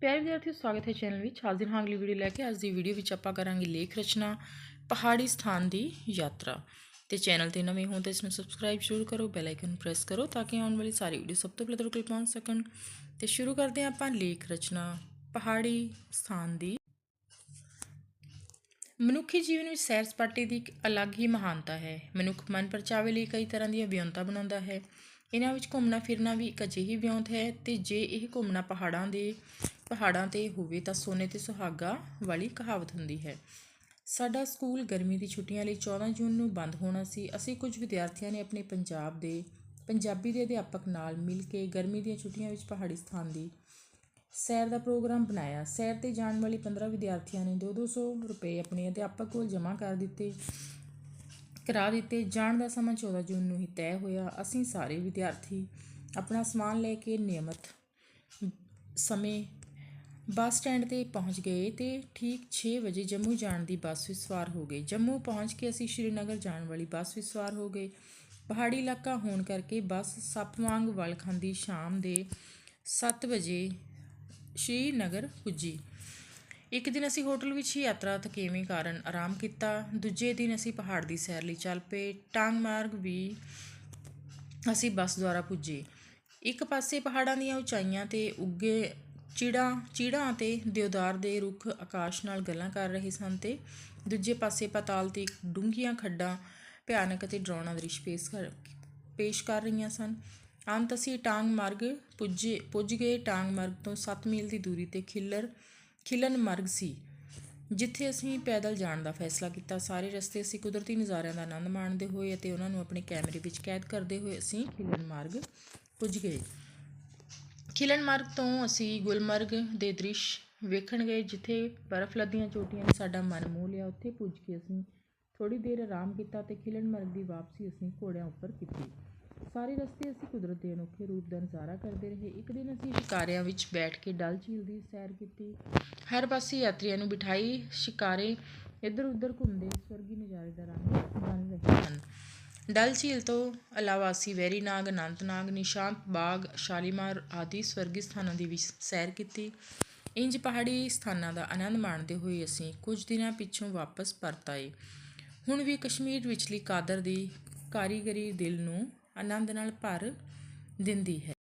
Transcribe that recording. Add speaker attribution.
Speaker 1: ਪਿਆਰੇ ਵਿਦਿਆਰਥੀਓ, ਸਵਾਗਤ ਹੈ ਚੈਨਲ ਵਿੱਚ। ਹਾਜ਼ਰ ਹਾਂ ਅਗਲੀ ਵੀਡੀਓ ਲੈ ਕੇ ਅੱਜ ਦੀ ਵੀਡੀਓ ਵਿੱਚ ਆਪਾਂ ਕਰਾਂਗੇ ਲੇਖ ਰਚਨਾ, ਪਹਾੜੀ ਸਥਾਨ ਦੀ ਯਾਤਰਾ। ਤੇ ਚੈਨਲ ਤੇ ਨਵੇਂ ਹੋ ਤਾਂ ਇਸ ਨੂੰ ਸਬਸਕ੍ਰਾਈਬ ਜ਼ਰੂਰ ਕਰੋ ਬੈਲ ਆਈਕਨ ਪ੍ਰੈਸ ਕਰੋ ਤਾਂ ਕਿ ਆਉਣ ਵਾਲੀ ਸਾਰੀ ਵੀਡੀਓ ਸਭ ਤੋਂ ਪਹਿਲਾਂ ਤੁਹਾਡੇ ਕੋਲ ਪਹੁੰਚ ਸਕਣ। ਤੇ ਸ਼ੁਰੂ ਕਰਦੇ ਹਾਂ ਆਪਾਂ ਲੇਖ ਰਚਨਾ, ਪਹਾੜੀ ਸਥਾਨ ਦੀ। ਮਨੁੱਖੀ ਜੀਵਨ ਵਿੱਚ ਸੈਰ ਸਪਾਟੇ ਦੀ ਇੱਕ ਅਲੱਗ ਹੀ ਮਹਾਨਤਾ ਹੈ। ਮਨੁੱਖ ਮਨ ਪਰਚਾਵੇ ਲਈ ਕਈ ਤਰ੍ਹਾਂ ਦੀਆਂ ਵਿਉਂਤਾਂ ਬਣਾਉਂਦਾ ਹੈ। ਇਹਨਾਂ ਵਿੱਚ ਘੁੰਮਣਾ ਫਿਰਨਾ ਵੀ ਇੱਕ ਅਜਿਹੀ ਵਿਉਂਤ ਹੈ ਤੇ ਜੇ ਇਹ ਘੁੰਮਣਾ ਪਹਾੜਾਂ ਦੇ ਪਹਾੜਾਂ ਤੇ ਹੋਵੇ ਤਾਂ ਸੋਨੇ ਤੇ ਸੁਹਾਗਾ ਵਾਲੀ ਕਹਾਵਤ ਹੁੰਦੀ ਹੈ। ਸਾਡਾ ਸਕੂਲ ਗਰਮੀ ਦੀ ਛੁੱਟੀਆਂ ਲਈ 14 ਜੂਨ ਨੂੰ ਬੰਦ ਹੋਣਾ ਸੀ। ਅਸੀਂ ਕੁਝ ਵਿਦਿਆਰਥੀਆਂ ਨੇ ਆਪਣੇ ਪੰਜਾਬ ਦੇ, ਪੰਜਾਬੀ ਦੇ ਅਧਿਆਪਕ ਨਾਲ ਮਿਲ ਕੇ ਗਰਮੀ ਦੀਆਂ ਛੁੱਟੀਆਂ ਵਿੱਚ ਪਹਾੜੀ ਸਥਾਨ ਦੀ ਸੈਰ ਦਾ ਪ੍ਰੋਗਰਾਮ ਬਣਾਇਆ। ਸੈਰ ਤੇ ਜਾਣ ਵਾਲੇ 15 ਵਿਦਿਆਰਥੀਆਂ ਨੇ 2-200 ਰੁਪਏ ਆਪਣੇ ਅਧਿਆਪਕ ਕੋਲ ਜਮ੍ਹਾਂ ਕਰ ਦਿੱਤੇ, ਕਰਾ ਦਿੱਤੇ। ਜਾਣ ਦਾ ਸਮਾਂ 14 ਜੂਨ ਨੂੰ ਹੀ ਤੈਅ ਹੋਇਆ। ਅਸੀਂ ਸਾਰੇ ਵਿਦਿਆਰਥੀ ਆਪਣਾ ਸਮਾਨ ਲੈ ਕੇ ਨਿਯਮਤ ਸਮੇਂ ਬੱਸ ਸਟੈਂਡ ਤੇ ਪਹੁੰਚ ਗਏ ਤੇ ਠੀਕ 6 ਵਜੇ ਜੰਮੂ ਜਾਣ ਦੀ ਬੱਸ ਵਿੱਚ ਸਵਾਰ ਹੋ ਗਏ। ਜੰਮੂ ਪਹੁੰਚ ਕੇ ਅਸੀਂ ਸ਼੍ਰੀਨਗਰ ਜਾਣ ਵਾਲੀ ਬੱਸ ਵਿੱਚ ਸਵਾਰ ਹੋ ਗਏ। ਪਹਾੜੀ ਇਲਾਕਾ ਹੋਣ ਕਰਕੇ ਬੱਸ ਸੱਪ ਵਾਂਗ ਵੱਲ ਖਾਂਦੀ ਸ਼ਾਮ ਦੇ 7 ਵਜੇ ਸ਼੍ਰੀਨਗਰ ਪੁੱਜੀ। ਇੱਕ ਦਿਨ ਅਸੀਂ ਹੋਟਲ ਵਿੱਚ ਹੀ ਯਾਤਰਾ ਥਕੇਵੇਂ ਕਾਰਨ ਆਰਾਮ ਕੀਤਾ। ਦੂਜੇ ਦਿਨ ਅਸੀਂ ਪਹਾੜ ਦੀ ਸੈਰ ਲਈ ਚੱਲ ਪਏ। ਟਾਂਗ ਮਾਰਗ ਵੀ ਅਸੀਂ ਬੱਸ ਦੁਆਰਾ ਪੁੱਜੇ। ਇੱਕ ਪਾਸੇ ਪਹਾੜਾਂ ਦੀਆਂ ਉਚਾਈਆਂ ਤੇ ਉੱਗੇ ਚਿੜਾ, ਚਿੜਾਂ ਅਤੇ ਦਿਉਦਾਰ ਦੇ ਰੁੱਖ ਆਕਾਸ਼ ਨਾਲ ਗੱਲਾਂ ਕਰ ਰਹੇ ਸਨ ਤੇ ਦੂਜੇ ਪਾਸੇ ਪਤਾਲ ਤੇ ਡੂੰਘੀਆਂ ਖੱਡਾਂ ਭਿਆਨਕ ਅਤੇ ਡਰਾਉਣਾ ਦ੍ਰਿਸ਼ ਪੇਸ਼ ਕਰ ਪੇਸ਼ ਕਰ ਰਹੀਆਂ ਸਨ। ਅੰਤ ਅਸੀਂ ਟਾਂਗ ਮਾਰਗ ਪੁੱਜੇ, ਪੁੱਜ ਗਏ ਟਾਂਗ ਮਾਰਗ ਤੋਂ 7 ਮੀਲ ਦੀ ਦੂਰੀ ਤੇ ਖਿੱਲਰ ਖਿਲਨ ਮਾਰਗ ਸੀ, ਜਿੱਥੇ ਅਸੀਂ ਪੈਦਲ ਜਾਣ ਦਾ ਫੈਸਲਾ ਕੀਤਾ। ਸਾਰੇ ਰਸਤੇ ਅਸੀਂ ਕੁਦਰਤੀ ਨਜ਼ਾਰਿਆਂ ਦਾ ਆਨੰਦ ਮਾਣਦੇ ਹੋਏ ਅਤੇ ਉਹਨਾਂ ਨੂੰ ਆਪਣੇ ਕੈਮਰੇ ਵਿੱਚ ਕੈਦ ਕਰਦੇ ਹੋਏ ਅਸੀਂ ਖਿਲਨ ਮਾਰਗ ਪੁੱਜ ਗਏ। ਖਿਲਨ ਮਾਰਗ ਤੋਂ ਅਸੀਂ ਗੁਲਮਰਗ ਦੇ ਦ੍ਰਿਸ਼ ਵੇਖਣ ਗਏ, ਜਿੱਥੇ ਬਰਫ਼ ਲੱਦੀਆਂ ਚੋਟੀਆਂ ਨੇ ਸਾਡਾ ਮਨ ਮੋਹ ਲਿਆ। ਉੱਥੇ ਪੁੱਜ ਕੇ ਅਸੀਂ ਥੋੜ੍ਹੀ ਦੇਰ ਆਰਾਮ ਕੀਤਾ ਅਤੇ ਖਿਲਨ ਮਾਰਗ ਦੀ ਵਾਪਸੀ ਅਸੀਂ ਘੋੜਿਆਂ ਉੱਪਰ ਕੀਤੀ। ਸਾਰੇ ਰਸਤੇ ਅਸੀਂ ਕੁਦਰਤ ਦੇ ਅਨੋਖੇ ਰੂਪ ਦਾ ਨਜ਼ਾਰਾ ਕਰਦੇ ਰਹੇ। ਇੱਕ ਦਿਨ ਅਸੀਂ ਸ਼ਿਕਾਰਿਆਂ ਵਿੱਚ ਬੈਠ ਕੇ ਡਲ ਝੀਲ ਦੀ ਸੈਰ ਕੀਤੀ। ਹਰ ਪਾਸੇ ਯਾਤਰੀਆਂ ਨੂੰ ਬਿਠਾਈ, ਸ਼ਿਕਾਰੇ ਇੱਧਰ ਉੱਧਰ ਘੁੰਮਦੇ, ਸਵਰਗੀ ਨਜ਼ਾਰੇ ਦਾ ਰੰਗ ਮਾਣ ਰਹੇ ਹਨ। ਡਲ ਝੀਲ ਤੋਂ ਇਲਾਵਾ ਅਸੀਂ ਵੈਰੀਨਾਗ ਅਨੰਤਨਾਗ ਨਿਸ਼ਾਂਤ ਬਾਗ, ਸ਼ਾਲੀਮਾਰ ਆਦਿ ਸਵਰਗੀ ਸਥਾਨਾਂ ਦੀ ਵੀ ਸੈਰ ਕੀਤੀ। ਇੰਜ ਪਹਾੜੀ ਸਥਾਨਾਂ ਦਾ ਆਨੰਦ ਮਾਣਦੇ ਹੋਏ ਅਸੀਂ ਕੁਝ ਦਿਨਾਂ ਪਿੱਛੋਂ ਵਾਪਸ ਪਰਤ ਆਏ। ਹੁਣ ਵੀ ਕਸ਼ਮੀਰ ਵਿਚਲੀ ਕਾਦਰ ਦੀ ਕਾਰੀਗਰੀ ਦਿਲ ਨੂੰ ਆਨੰਦ ਨਾਲ ਭਰ ਦਿੰਦੀ ਹੈ।